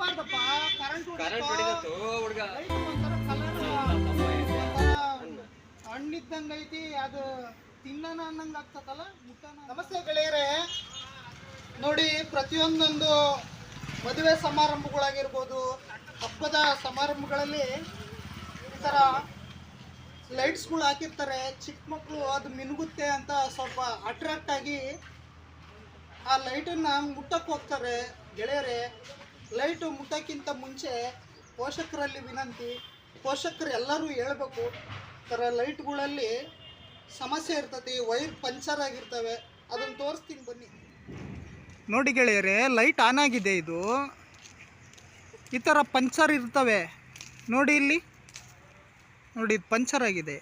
Current ಹೊಡಿತು. ಹೊಡಿದತ್ತು ಹುಡುಗ. Colour ಐತಿ ಅದು ತಿನ್ನನ ಅನ್ನಂಗ ಆಗ್ತದಲ್ಲ ನಮಸ್ತೆ ಗೆಳೆಯರೇ. ನೋಡಿ ಪ್ರತಿಯೊಂದೊಂದು ಮದುವೆ ಸಮಾರಂಭಗಳಾಗಿರ್ಬೋದು ಹಬ್ಬದ ಸಮಾರಂಭಗಳಲ್ಲಿ ಈ ಥರ ಲೈಟ್ಸ್ಗಳು ಹಾಕಿರ್ತಾರೆ. ಚಿಕ್ಕ ಮಕ್ಕಳು ಅದು ಮಿನುಗುತ್ತೆ ಅಂತ ಸ್ವಲ್ಪ ಅಟ್ರಾಕ್ಟ್ ಆಗಿ ಆ ಲೈಟನ್ನು ಮುಟ್ಟಕ್ಕೆ ಹೋಗ್ತಾರೆ. ಗೆಳೆಯರೇ ಲೈಟು ಮುಟ್ಟೋಕ್ಕಿಂತ ಮುಂಚೆ ಪೋಷಕರಲ್ಲಿ ವಿನಂತಿ, ಪೋಷಕರು ಎಲ್ಲರೂ ಹೇಳಬೇಕು ಥರ ಲೈಟ್ಗಳಲ್ಲಿ ಸಮಸ್ಯೆ ಇರ್ತತಿ ವೈರ್ ಪಂಚರ್ ಆಗಿರ್ತವೆ, ಅದನ್ನು ತೋರಿಸ್ತೀನಿ ಬನ್ನಿ. ನೋಡಿ ಗೆಳೆಯರೇ, ಲೈಟ್ ಆನ್ ಆಗಿದೆ ಇದು. ಈ ಥರ ಪಂಚರ್ ಇರ್ತವೆ. ನೋಡಿ ಇಲ್ಲಿ. ನೋಡಿ, ಇದು ಪಂಚರ್ ಆಗಿದೆ.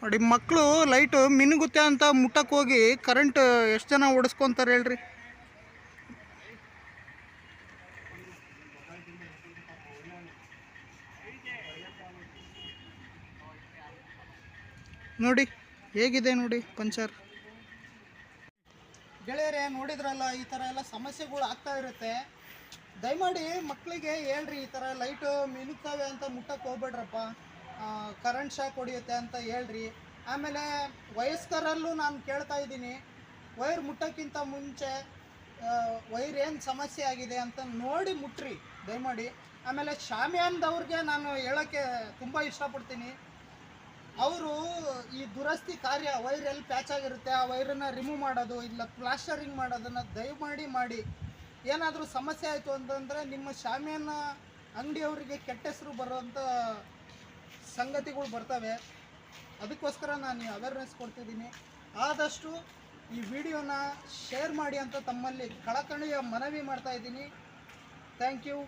ನೋಡಿ, ಮಕ್ಕಳು ಲೈಟು ಮಿನುಗುತ್ತೆ ಅಂತ ಮುಟ್ಟಕ್ಕೆ ಹೋಗಿ ಕರೆಂಟ್ ಎಷ್ಟು ಜನ ಓಡಿಸ್ಕೊತಾರೆ ಹೇಳ್ರಿ? ನೋಡಿ, ಹೇಗಿದೆ ನೋಡಿ ಪಂಚರ್? ಗೆಳೆಯರೇ, ನೋಡಿದ್ರಲ್ಲ, ಈ ಥರ ಎಲ್ಲ ಸಮಸ್ಯೆಗಳು ಆಗ್ತಾ ಇರುತ್ತೆ. ದಯಮಾಡಿ ಮಕ್ಕಳಿಗೆ ಹೇಳ್ರಿ, ಈ ಥರ ಲೈಟು ಮಿನುಗ್ತವೆ ಅಂತ ಮುಟ್ಟಕ್ಕೆ ಹೋಗ್ಬೇಡ್ರಪ್ಪ. ಕರೆಂಟ್ ಶಾಕ್ ಹೊಡಿಯುತ್ತೆ ಅಂತ ಹೇಳ್ರಿ. ಆಮೇಲೆ ವಯಸ್ಕರಲ್ಲೂ ನಾನು ಕೇಳ್ತಾ ಇದ್ದೀನಿ ವೈರ್ ಮುಟ್ಟಕ್ಕಿಂತ ಮುಂಚೆ ವೈರ್ ಏನು ಸಮಸ್ಯೆ ಆಗಿದೆ ಅಂತ ನೋಡಿ ಮುಟ್ರಿ, ದಯಮಾಡಿ. ಆಮೇಲೆ ಶಾಮಿಯಾನ್ದವ್ರಿಗೆ ನಾನು ಹೇಳೋಕ್ಕೆ ತುಂಬ ಇಷ್ಟಪಡ್ತೀನಿ. ಅವರು ಈ ದುರಸ್ತಿ ಕಾರ್ಯ ವೈರ್ ಎಲ್ಲಿ ಪ್ಯಾಚ್ ಆಗಿರುತ್ತೆ, ಆ ವೈರನ್ನು ರಿಮೂವ್ ಮಾಡೋದು, ಇಲ್ಲ ಪ್ಲಾಸ್ಟರಿಂಗ್ ಮಾಡೋದನ್ನು ದಯಮಾಡಿ ಮಾಡಿ. ಏನಾದರೂ ಸಮಸ್ಯೆ ಆಯಿತು ಅಂತಂದರೆ ನಿಮ್ಮ ಶಾಮಿಯಾನ ಅಂಗಡಿಯವರಿಗೆ ಕೆಟ್ಟ ಹೆಸರು ಬರುವಂಥ ಸಂಗತಿಗಳು ಬರ್ತವೆ. ಅದಕ್ಕೋಸ್ಕರ ನಾನು ಅವೇರ್ನೆಸ್ ಕೊಡ್ತಿದ್ದೀನಿ. ಆದಷ್ಟು ಈ ವಿಡಿಯೋನ ಶೇರ್ ಮಾಡಿ ಅಂತ ತಮ್ಮಲ್ಲಿ ಕಳಕಳಿಯ ಮನವಿ ಮಾಡ್ತಾ ಇದ್ದೀನಿ. Thank you